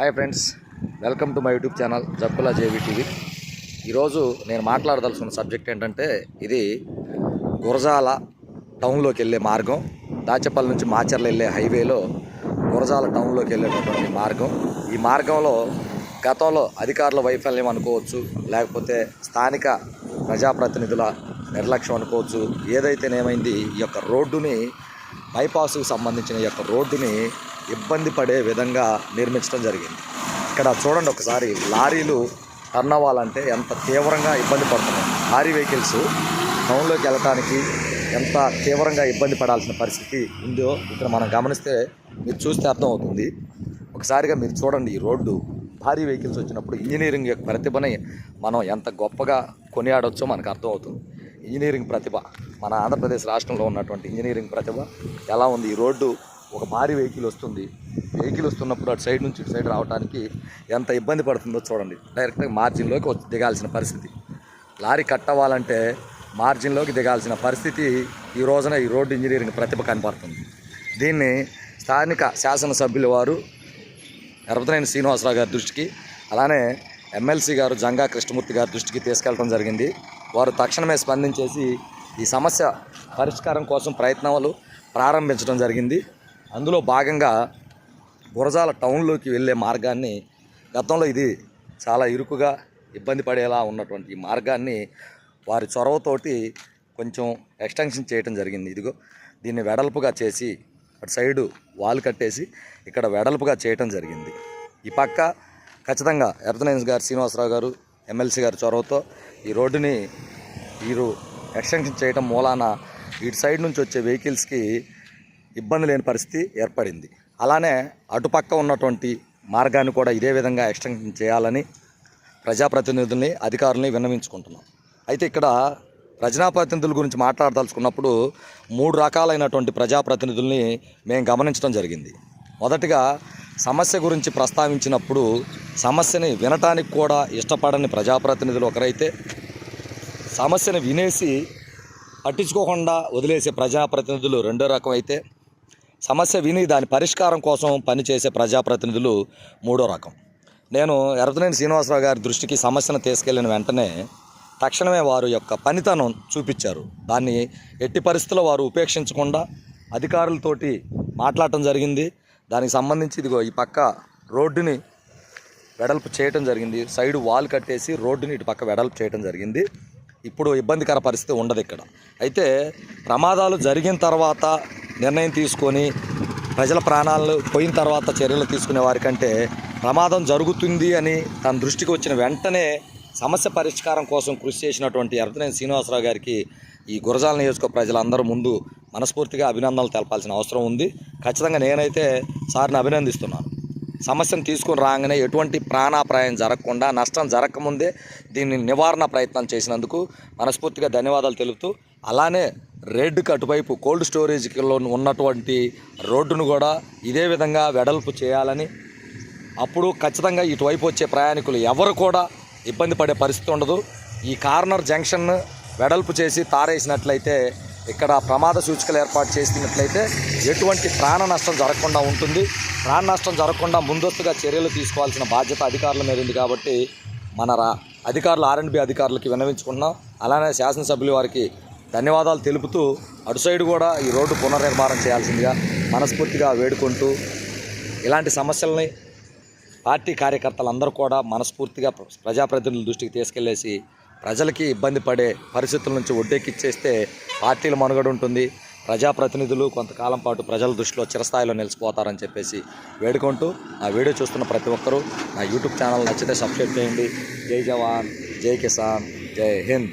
Hi friends welcome to my YouTube channel Jakkula J V TV ఈరోజు నేను మాట్లాడదలుచుకున్న subject ఏంటంటే ఇది గురజాల టౌన్లోకి వెళ్ళే మార్గం దాచపల్లి నుంచి మాచర్ల వెళ్ళే హైవేలో గురజాల టౌన్లోకి వెళ్ళేటటువంటి మార్గం. ఈ మార్గంలో గతంలో అధికారుల వైఫల్యం అనుకోవచ్చు లేకపోతే స్థానిక ప్రజాప్రతినిధుల నిర్లక్ష్యం అనుకోవచ్చు. ఏదైతేనేమైంది ఈ యొక్క రోడ్డుని బైపాస్కు సంబంధించిన ఈ యొక్క రోడ్డుని ఇబ్బంది పడే విధంగా నిర్మించడం జరిగింది. ఇక్కడ చూడండి ఒకసారి లారీలు టర్న్ అవ్వాలంటే ఎంత తీవ్రంగా ఇబ్బంది పడుతున్నాయి. లారీ వెహికల్స్ టౌన్లోకి వెళ్ళటానికి ఎంత తీవ్రంగా ఇబ్బంది పడాల్సిన పరిస్థితి ఉందో ఇక్కడ మనం గమనిస్తే మీరు చూస్తే అర్థమవుతుంది. ఒకసారిగా మీరు చూడండి ఈ రోడ్డు. భారీ వెహికల్స్ వచ్చినప్పుడు ఇంజనీరింగ్ యొక్క ప్రతిభని మనం ఎంత గొప్పగా కొనియాడొచ్చో మనకు అర్థమవుతుంది. ఇంజనీరింగ్ ప్రతిభ మన ఆంధ్రప్రదేశ్ రాష్ట్రంలో ఉన్నటువంటి ఇంజనీరింగ్ ప్రతిభ ఎలా ఉంది? ఈ రోడ్డు ఒక భారీ వెహికల్ వస్తుంది. వెహికల్ వస్తున్నప్పుడు అటు సైడ్ నుంచి ఇటు సైడ్ రావడానికి ఎంత ఇబ్బంది పడుతుందో చూడండి. డైరెక్ట్గా మార్జిన్లోకి వచ్చి దిగాల్సిన పరిస్థితి. లారీ కట్ అవ్వాలంటే మార్జిన్లోకి దిగాల్సిన పరిస్థితి ఈ రోజున ఈ రోడ్డు ఇంజనీరింగ్ ప్రతిభ కనపడుతుంది. దీన్ని స్థానిక శాసనసభ్యుల వారు ఎరపతినేని శ్రీనివాసరావు గారి దృష్టికి అలానే ఎమ్మెల్సీ గారు జంగా కృష్ణమూర్తి గారి దృష్టికి తీసుకెళ్ళడం జరిగింది. వారు తక్షణమే స్పందించేసి ఈ సమస్య పరిష్కారం కోసం ప్రయత్నాలు ప్రారంభించడం జరిగింది. అందులో భాగంగా గురజాల టౌన్లోకి వెళ్ళే మార్గాన్ని గతంలో ఇది చాలా ఇరుకుగా ఇబ్బంది పడేలా ఉన్నటువంటి ఈ మార్గాన్ని వారి చొరవతోటి కొంచెం ఎక్స్టెన్షన్ చేయడం జరిగింది. ఇదిగో దీన్ని వెడల్పుగా చేసి అటు సైడు వాల్ కట్టేసి ఇక్కడ వెడల్పుగా చేయటం జరిగింది. ఈ పక్క ఖచ్చితంగా ఎర్తనైన్స్ గారు శ్రీనివాసరావు గారు ఎమ్మెల్సీ గారి చొరవతో ఈ రోడ్డుని వీరు ఎక్స్టెన్షన్ చేయటం మూలాన ఇటు సైడ్ నుంచి వచ్చే వెహికల్స్కి ఇబ్బంది లేని పరిస్థితి ఏర్పడింది. అలానే అటుపక్క ఉన్నటువంటి మార్గాన్ని కూడా ఇదే విధంగా ఎక్స్టెన్షన్ చేయాలని ప్రజాప్రతినిధుల్ని అధికారుల్ని విన్నవించుకుంటున్నాం. అయితే ఇక్కడ ప్రజాప్రతినిధుల గురించి మాట్లాడదలుచుకున్నప్పుడు మూడు రకాలైనటువంటి ప్రజాప్రతినిధుల్ని మేము గమనించడం జరిగింది. మొదటిగా సమస్య గురించి ప్రస్తావించినప్పుడు సమస్యని వినటానికి కూడా ఇష్టపడని ప్రజాప్రతినిధులు ఒకరైతే సమస్యను వినేసి పట్టించుకోకుండా వదిలేసే ప్రజాప్రతినిధులు రెండో రకం అయితే సమస్య విని దాని పరిష్కారం కోసం పనిచేసే ప్రజాప్రతినిధులు మూడో రకం. నేను ఎర్రతనేని శ్రీనివాసరావు గారి దృష్టికి సమస్యను తీసుకెళ్ళిన వెంటనే తక్షణమే వారు యొక్క పనితనం చూపించారు. దాన్ని ఎట్టి పరిస్థితుల్లో వారు ఉపేక్షించకుండా అధికారులతోటి మాట్లాడటం జరిగింది. దానికి సంబంధించి ఇదిగో ఈ పక్క రోడ్డుని వెడల్పు చేయటం జరిగింది. సైడ్ వాల్ కట్టేసి రోడ్డుని ఇటు పక్క వెడల్పు చేయటం జరిగింది. ఇప్పుడు ఇబ్బందికర పరిస్థితి ఉండదు ఇక్కడ. అయితే ప్రమాదాలు జరిగిన తర్వాత నిర్ణయం తీసుకొని ప్రజల ప్రాణాలు పోయిన తర్వాత చర్యలు తీసుకునే వారికంటే ప్రమాదం జరుగుతుంది అని తన దృష్టికి వచ్చిన వెంటనే సమస్య పరిష్కారం కోసం కృషి చేసినటువంటి ఎర్తనేని శ్రీనివాసరావు గారికి ఈ గురజాల నియోజక ప్రజలందరూ ముందు మనస్ఫూర్తిగా అభినందనలు తెలపాల్సిన అవసరం ఉంది. ఖచ్చితంగా నేనైతే సార్ని అభినందిస్తున్నాను. సమస్యను తీసుకుని రాగానే ఎటువంటి ప్రాణాప్రాయం జరగకుండా నష్టం జరగకముందే దీన్ని నివారణ ప్రయత్నం చేసినందుకు మనస్ఫూర్తిగా ధన్యవాదాలు తెలుపుతూ అలానే రెడ్ అటువైపు కోల్డ్ స్టోరేజ్లో ఉన్నటువంటి రోడ్డును కూడా ఇదే విధంగా వెడల్పు చేయాలని అప్పుడు ఖచ్చితంగా ఇటువైపు వచ్చే ప్రయాణికులు ఎవరు కూడా ఇబ్బంది పడే పరిస్థితి ఉండదు. ఈ కార్నర్ జంక్షన్ వెడల్పు చేసి తారేసినట్లయితే ఇక్కడ ప్రమాద సూచికలు ఏర్పాటు చేసినట్లయితే ఎటువంటి ప్రాణ నష్టం జరగకుండా ఉంటుంది. ప్రాణ నష్టం జరగకుండా ముందస్తుగా చర్యలు తీసుకోవాల్సిన బాధ్యత అధికారుల మీద ఉంది కాబట్టి మన రా అధికారులు ఆర్ఎండ్బి అధికారులకి విన్నవించుకుంటున్నాం. అలానే శాసనసభ్యుల వారికి ధన్యవాదాలు తెలుపుతూ అటు సైడ్ కూడా ఈ రోడ్డు పునర్నిర్మాణం చేయాల్సిందిగా మనస్ఫూర్తిగా వేడుకుంటూ ఇలాంటి సమస్యల్ని పార్టీ కార్యకర్తలందరూ కూడా మనస్ఫూర్తిగా ప్ర- ప్రజాప్రతినిధుల దృష్టికి తీసుకెళ్ళేసి ప్రజలకి ఇబ్బంది పడే పరిస్థితుల నుంచి ఒడ్డెక్కిచ్చేస్తే పార్టీల మనుగడ ఉంటుంది. ప్రజాప్రతినిధులు కొంతకాలం పాటు ప్రజల దృష్టిలో చిరస్థాయిలో నిలిచిపోతారని చెప్పేసి వేడుకుంటూ ఆ వీడియో చూస్తున్న ప్రతి ఒక్కరూ నా యూట్యూబ్ ఛానల్ నచ్చితే సబ్స్క్రైబ్ చేయండి. జై జవాన్ జై కిసాన్ జై హింద్.